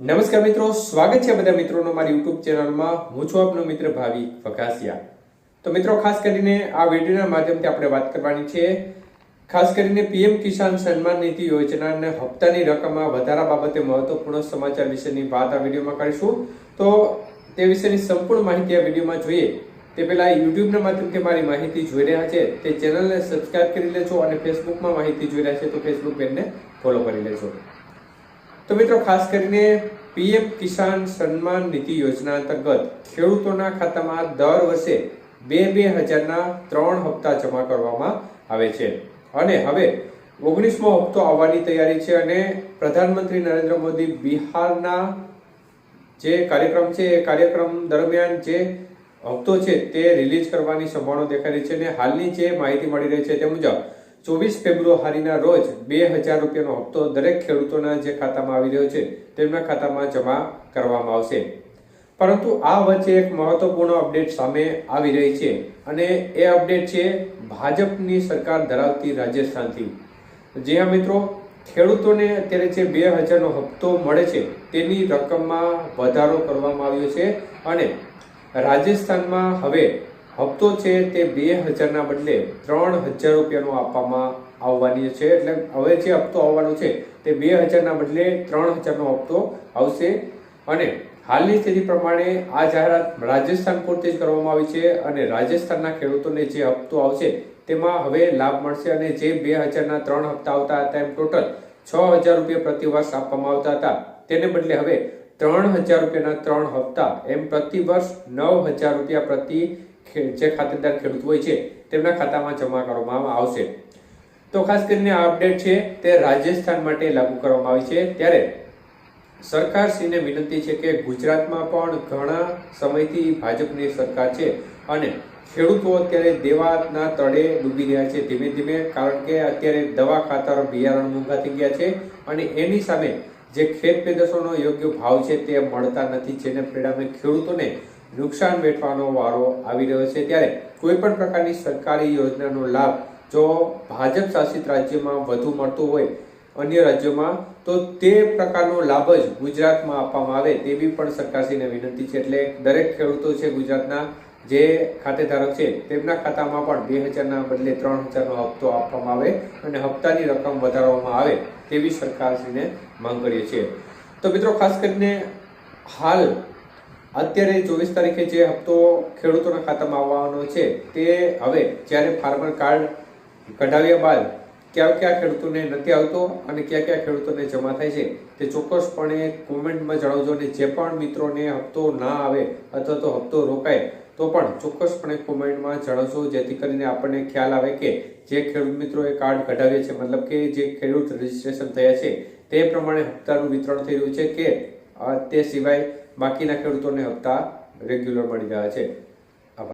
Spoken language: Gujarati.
નમસ્કાર મિત્રો, સ્વાગત છે બધા મિત્રોનો મારી યુટ્યુબ ચેનલમાં. હું છું આપનો મિત્ર ભાવી વઘાસિયા. તો મિત્રો, ખાસ કરીને આ વિડીયોના માધ્યમથી આપણે વાત કરવાની છે. ખાસ કરીને પીએમ કિસાન સન્માન નિધિ યોજનાના હપ્તાની રકમમાં વધારા બાબતે મહત્વપૂર્ણ સમાચાર વિશેની વાત આ વિડીયોમાં કરીશું. તો તે વિશેની સંપૂર્ણ માહિતી આ વિડીયોમાં જોઈએ. તે પહેલાં યુટ્યુબના માધ્યમથી મારી માહિતી જોઈ રહ્યા છે. તે ચેનલને સબસ્ક્રાઇબ કરી લેજો અને ફેસબુકમાં માહિતી જોઈ રહ્યા છે તો ફેસબુક પેજને ફોલો કરી લેજો. તો મિત્રો, ખાસ કરીને પીએમ કિસાન સન્માન નિધિ યોજના અંતર્ગત ખેડૂતોના ખાતામાં દર વર્ષે બે બે હજારના ત્રણ હપ્તા જમા કરવામાં આવે છે. અને હવે ઓગણીસમો હપ્તો આવવાની તૈયારી છે અને પ્રધાનમંત્રી નરેન્દ્ર મોદી બિહારના જે કાર્યક્રમ છે, એ કાર્યક્રમ દરમિયાન જે હપ્તો છે તે રિલીઝ કરવાની સંભાવના દેખાઈ રહી છે અને હાલની જે માહિતી મળી રહી છે તે મુજબ ચોવીસ ફેબ્રુઆરીના રોજ બે હજાર રૂપિયાનો હપ્તો દરેક ખેડૂતોના જે ખાતામાં આવી રહ્યો છે, તેમના ખાતામાં જમા કરવામાં આવશે. પરંતુ આ વચ્ચે એક મહત્વપૂર્ણ અપડેટ સામે આવી રહી છે અને એ અપડેટ છે ભાજપની સરકાર ધરાવતી રાજસ્થાનથી. જ્યાં મિત્રો, ખેડૂતોને અત્યારે જે બે હજારનો હપ્તો મળે છે, તેની રકમમાં વધારો કરવામાં આવ્યો છે અને રાજસ્થાનમાં હવે હપ્તો છે તે બે હજારના બદલે ત્રણ હજાર રૂપિયાનો આપવામાં આવવાની છે. એટલે હવે જે હપ્તો આવવાનો છે તે બે હજારના બદલે ત્રણ હજારનો હપ્તો આવશે. અને હાલની સ્થિતિ પ્રમાણે આ જાહેરાત રાજસ્થાન પૂરતી જ કરવામાં આવી છે અને રાજસ્થાનના ખેડૂતોને જે હપ્તો આવશે તેમાં હવે લાભ મળશે અને જે બે હજારના ત્રણ હપ્તા આવતા હતા એમ ટોટલ છ હજાર રૂપિયા પ્રતિવર્ષ આપવામાં આવતા હતા. તેને બદલે હવે ત્રણ હજાર રૂપિયાના ત્રણ હપ્તા એમ પ્રતિવર્ષ નવ હજાર રૂપિયા પ્રતિ જે ખાતેદાર ખેડૂત હોય છે, તેમના ખાતામાં જમા કરવામાં આવશે. તો ખાસ કરીને આ અપડેટ છે તે રાજસ્થાન માટે લાગુ કરવામાં આવી છે. ત્યારે સરકારશ્રીને વિનંતી છે કે ગુજરાતમાં પણ ઘણા સમયથી ભાજપની સરકાર છે અને ખેડૂતો અત્યારે દેવાના તળે ડૂબી રહ્યા છે ધીમે ધીમે, કારણ કે અત્યારે દવા ખાતર, બિયારણ મોંઘા થઈ ગયા છે અને એની સામે જે ખેત પેદાશોનો યોગ્ય ભાવ છે તે મળતા નથી, જેને પરિણામે ખેડૂતોને નુકસાન વેઠવાનો વારો આવી રહ્યો છે. ત્યારે કોઈ પણ પ્રકારની સરકારી યોજનાનો લાભ જો ભાજપ શાસિત રાજ્યમાં વધુ મળતો હોય, અન્ય રાજ્યોમાં, તો તે પ્રકારનો લાભ જ ગુજરાતમાં આપવામાં આવે તેવી પણ સરકારશ્રીને વિનંતી છે. એટલે દરેક ખેડૂતો છે ગુજરાતના, જે ખાતેધારક છે, તેમના ખાતામાં પણ બે હજારના બદલે ત્રણ હજારનો હપ્તો આપવામાં આવે અને હપ્તાની રકમ વધારવામાં આવે તેવી સરકારશ્રીને માંગ કરીએ છીએ. તો મિત્રો, ખાસ કરીને હાલ અત્યારે ચોવીસ તારીખે જે હપ્તો ખેડૂતોના ખાતામાં આવવાનો છે, તે હવે જ્યારે ફાર્મર કાર્ડ કઢાવ્યા બાદ કયા કયા ખેડૂતોને નથી આવતો અને કયા કયા ખેડૂતોને જમા થાય છે, તે ચોક્કસપણે કોમેન્ટમાં જણાવજો અને જે પણ મિત્રોને હપ્તો ના આવે અથવા તો હપ્તો રોકાય, તો પણ ચોક્કસપણે કોમેન્ટમાં જણાવશો જેથી કરીને આપણને ખ્યાલ આવે કે જે ખેડૂત મિત્રોએ કાર્ડ કઢાવ્યા છે, મતલબ કે જે ખેડૂત રજીસ્ટ્રેશન થયા છે, તે પ્રમાણે હપ્તાનું વિતરણ થઈ રહ્યું છે કે તે સિવાય બાકીના ખેડૂતોને હપ્તા રેગ્યુલર મળી રહ્યા છે.